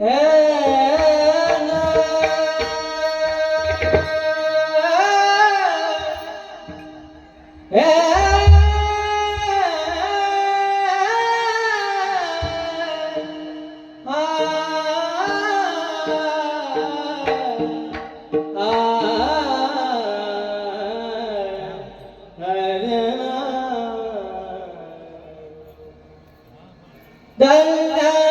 Hey! بل أنتم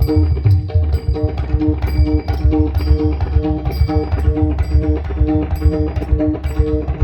Thank you.